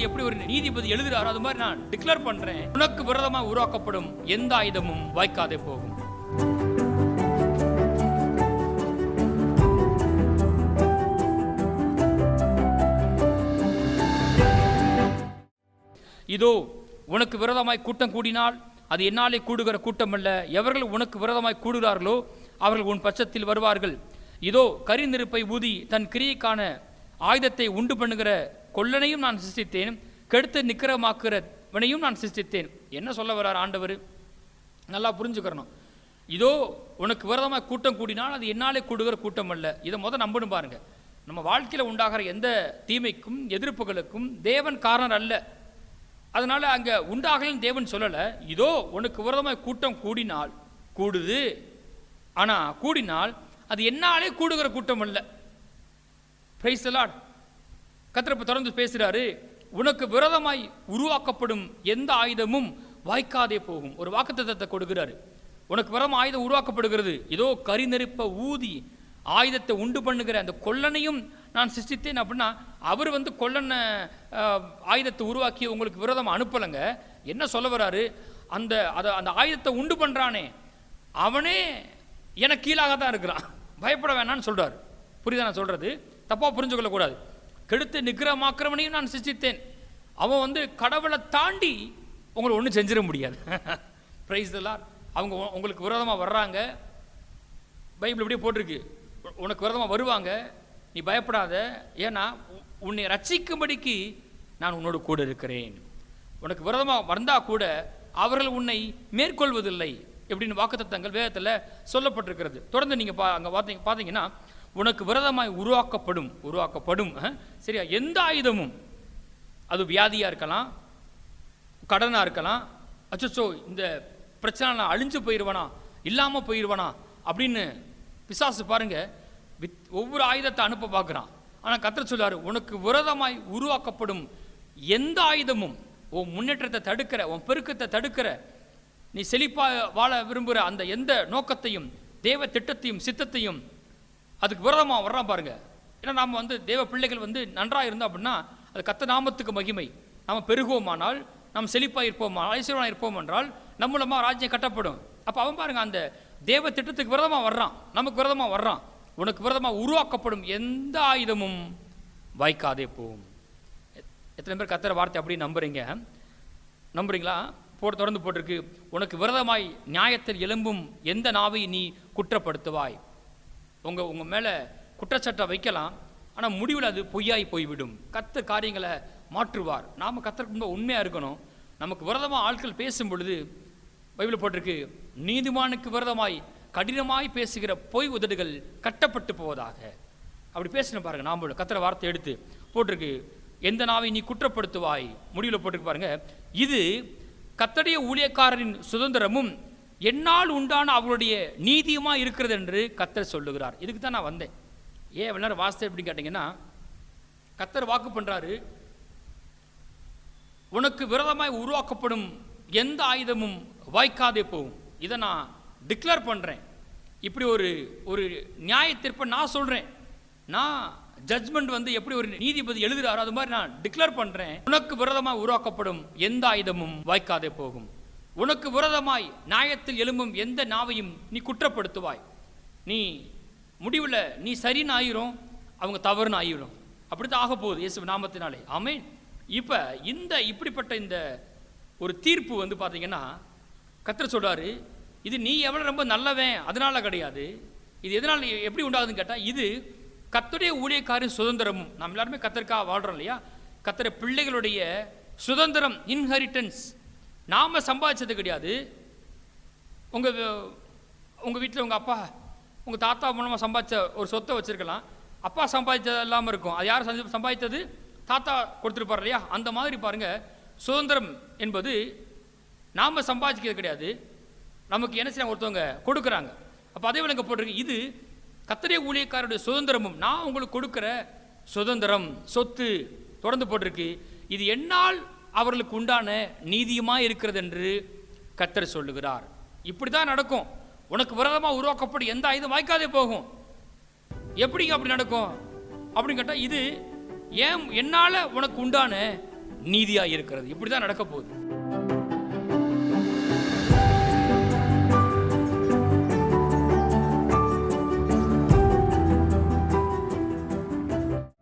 நீதிபதி எழுதுறாரு அது மாதிரி நான் டிக்ளேர் பண்றேன். உனக்கு விரதமா உருவாக்கப்படும். எந்த ஆயுதமும் வாய்க்காதே போகும். இதோ உனக்கு விரதமாய் கூட்டம் கூடினால் அது என்னாலே கூடுகிற கூட்டம் அல்ல எவர்கள் உனக்கு விரதமாய் கூடுகிறார்களோ அவர்கள் உன் பட்சத்தில் வருவார்கள். இதோ கரிநெருப்பை ஊதி தன் கிரியைக்கான ஆயுதத்தை உண்டு பண்ணுகிற கொல்லனையும் நான் சிருஷ்டித்தேன் கெடுத்து நிக்கிரமாக்குறவனையும் நான் சிருஷ்டித்தேன். என்ன சொல்ல வர்றார் ஆண்டவர்? நல்லா புரிஞ்சுக்கிறணும். இதோ உனக்கு விரதமாக கூட்டம் கூடினால் அது என்னாலே கூடுகிற கூட்டம் அல்ல. இதை முதல் நம்பணும் பாருங்க. நம்ம வாழ்க்கையில் உண்டாகிற எந்த தீமைக்கும் எதிர்ப்புகளுக்கும் தேவன் காரணர் அல்ல. அதனால் அங்கே உண்டாகலன்னு தேவன் சொல்லலை. இதோ உனக்கு விரதமாக கூட்டம் கூடினால் கூடுது. ஆனால் கூடினால் அது என்னாலே கூடுகிற கூட்டம் அல்ல. பிரைஸ் லார்ட் கத்திரப்ப தொடர்ந்து பேசுகிறாரு உனக்கு விரதமாய் உருவாக்கப்படும் எந்த ஆயுதமும் வாய்க்காதே போகும். ஒரு வாக்குத்தத்தை கொடுக்கிறாரு. உனக்கு விரதம் ஆயுதம் உருவாக்கப்படுகிறது. ஏதோ கரி நெருப்ப ஊதி ஆயுதத்தை உண்டு பண்ணுகிற அந்த கொல்லனையும் நான் சிருஷ்டித்தேன் அப்படின்னா அவர் வந்து கொல்லனை ஆயுதத்தை உருவாக்கி உங்களுக்கு விரதம் அனுப்பலைங்க. என்ன சொல்ல வராரு? அந்த அதை அந்த ஆயுதத்தை உண்டு பண்ணுறானே அவனே எனக்கு கீழாக தான் இருக்கிறான். பயப்பட வேணான்னு சொல்கிறார் புரியுதா நான் சொல்கிறது தப்பாக புரிஞ்சுக்கொள்ளக்கூடாது. கெடுத்து நிக்கிரமாக்கிறவனையும் நான் சிருஷ்டித்தேன். அவன் வந்து கடவுளை தாண்டி உங்களை ஒன்றும் செஞ்சிட முடியாது. பிரைஸ் எல்லாம் அவங்க உங்களுக்கு விரோதமாக வர்றாங்க. பைபிள் இப்படியே போட்டிருக்கு. உனக்கு விரோதமாக வருவாங்க. நீ பயப்படாத. ஏன்னா உன்னை ரட்சிக்கும்படிக்கு நான் உன்னோடு கூட இருக்கிறேன். உனக்கு விரதமாக வந்தால் கூட அவர்கள் உன்னை மேற்கொள்வதில்லை. எப்படின்னு வாக்குத்தத்தங்கள் வேதத்தில் சொல்லப்பட்டிருக்கிறது. தொடர்ந்து நீங்கள் பா அங்கே பார்த்தீங்க பார்த்தீங்கன்னா உனக்கு விரதமாய் உருவாக்கப்படும் உருவாக்கப்படும் சரியா? எந்த ஆயுதமும். அது வியாதியாக இருக்கலாம் கடனாக இருக்கலாம் அச்சோ இந்த பிரச்சனை நான் அழிஞ்சு போயிடுவேனா இல்லாமல் போயிடுவேனா அப்படின்னு பிசாசு பாருங்க வித் ஒவ்வொரு ஆயுதத்தை அனுப்ப பார்க்குறான். ஆனால் கத்திர சொல்லார் உனக்கு விரதமாய் உருவாக்கப்படும் எந்த ஆயுதமும் உன் முன்னேற்றத்தை தடுக்கிற உன் பெருக்கத்தை தடுக்கிற நீ செழிப்பாக வாழ விரும்புகிற அந்த எந்த நோக்கத்தையும் தேவ திட்டத்தையும் சித்தத்தையும் அதுக்கு விரதமாக வர்றான் பாருங்க. ஏன்னா நாம் வந்து தேவ பிள்ளைகள் வந்து நன்றாக இருந்தோம் அப்படின்னா அது கத்த நாமத்துக்கு மகிமை. நாம் பெருகுவோமானால் நாம் செழிப்பாக இருப்போம் ஐஸ்வர்யமாக இருப்போம் என்றால் நம்ம மூலமாக ராஜ்யம் கட்டப்படும். அப்போ அவன் பாருங்க அந்த தேவ திட்டத்துக்கு விரதமாக வர்றான். நமக்கு விரதமாக வர்றான். உனக்கு விரதமாக உருவாக்கப்படும் எந்த ஆயுதமும் வாய்க்காதே போகும். எத்தனை பேர் கத்துற வார்த்தை அப்படி நம்புறீங்க? நம்புறீங்களா? போட்டு தொடர்ந்து போட்டிருக்கு. உனக்கு விரதமாய் நியாயத்தில் எழும்பும் எந்த நாவை நீ குற்றப்படுத்துவாய். உங்கள் உங்கள் மேலே குற்றச்சாட்டை வைக்கலாம் ஆனால் முடிவில் அது பொய்யாய் போய்விடும். கத்த காரியங்களை மாற்றுவார். நாம் கத்தருக்கு ரொம்ப உண்மையாக இருக்கணும். நமக்கு விரதமாக ஆட்கள் பேசும் பொழுது பைபிள் போட்டிருக்கு நீதிமானுக்கு விரதமாய் கடினமாய் பேசுகிற பொய் உதடுகள் கட்டப்பட்டு போவதாக. அப்படி பேசின பாருங்க நாம் கத்திர வார்த்தை எடுத்து போட்டிருக்கு எந்த நாவை நீ குற்றப்படுத்துவாய்? முடிவில் போட்டிருக்கு பாருங்க இது கத்தடைய ஊழியக்காரரின் சுதந்திரமும் என்னால் உண்டான அவருடைய நீதியுமா இருக்கிறது என்று கத்தர் சொல்லுகிறார். இதுக்கு தான் நான் வந்தேன். ஏன் எவ்வளோ நேரம் எப்படின்னு கேட்டிங்கன்னா கத்தர் வாக்கு பண்ணுறாரு உனக்கு விரதமாய் உருவாக்கப்படும் எந்த ஆயுதமும் வாய்க்காதே போகும். இதை நான் டிக்ளேர் பண்ணுறேன் இப்படி ஒரு ஒரு நியாயத்திற்ப நான் சொல்கிறேன் நான் ஜட்ஜ்மெண்ட் வந்து எப்படி ஒரு நீதிபதி எழுதுகிறாரோ அது மாதிரி நான் டிக்ளேர் பண்ணுறேன் உனக்கு விரதமாக உருவாக்கப்படும் எந்த ஆயுதமும் வாய்க்காதே போகும். உனக்கு விரதமாய் நியாயத்தில் எழும்பும் எந்த நாவையும் நீ குற்றப்படுத்துவாய். நீ முடிவில் நீ சரின்னு ஆயிரும் அவங்க தவறுன்னு ஆயிரும். அப்படித்தான் ஆக போகுது இயேசு நாமத்தினாலே. ஆமென். இப்போ இந்த இப்படிப்பட்ட இந்த ஒரு தீர்ப்பு வந்து பார்த்தீங்கன்னா கத்திர சொல்கிறாரு இது நீ எவ்வளோ ரொம்ப நல்லவன் அதனால் கிடையாது. இது எதனால் எப்படி உண்டாகுதுன்னு கேட்டால் இது கத்தருடைய ஊழியக்காரின் சுதந்திரமும். நம்ம எல்லாருமே கத்தருக்காக வாழ்கிறோம் இல்லையா? கத்திர பிள்ளைகளுடைய சுதந்திரம் இன்ஹெரிட்டன்ஸ் நாம் சம்பாதிச்சது கிடையாது. உங்கள் உங்கள் வீட்டில் உங்கள் அப்பா உங்கள் தாத்தா மூலமாக சம்பாதிச்ச ஒரு சொத்தை வச்சுருக்கலாம். அப்பா சம்பாதிச்சது இல்லாமல் இருக்கும். அது யார் சம்பாதித்தது? தாத்தா கொடுத்துருப்பார் இல்லையா? அந்த மாதிரி பாருங்கள் சுதந்திரம் என்பது நாம் சம்பாதிக்கிறது கிடையாது. நமக்கு என்ன செய்ய ஒருத்தவங்க கொடுக்குறாங்க. அப்போ அதே விளங்க போட்டிருக்கு. இது கத்தரிய ஊழியக்காரருடைய சுதந்திரமும் நான் உங்களுக்கு கொடுக்குற சுதந்திரம் சொத்து தொடர்ந்து போட்டிருக்கு. இது என்னால் அவர்களுக்கு உண்டான நீதியுமாக இருக்கிறது என்று கத்தர் சொல்லுகிறார். இப்படி தான் நடக்கும். உனக்கு விரதமாக உருவாக்கப்படும் எந்த ஆயுதம் வாய்க்காதே போகும். எப்படிங்க அப்படி நடக்கும்? அப்படின்னு கேட்டால் இது ஏன் என்னால் உனக்கு உண்டான நீதியாக இருக்கிறது? இப்படி தான் நடக்க போகுது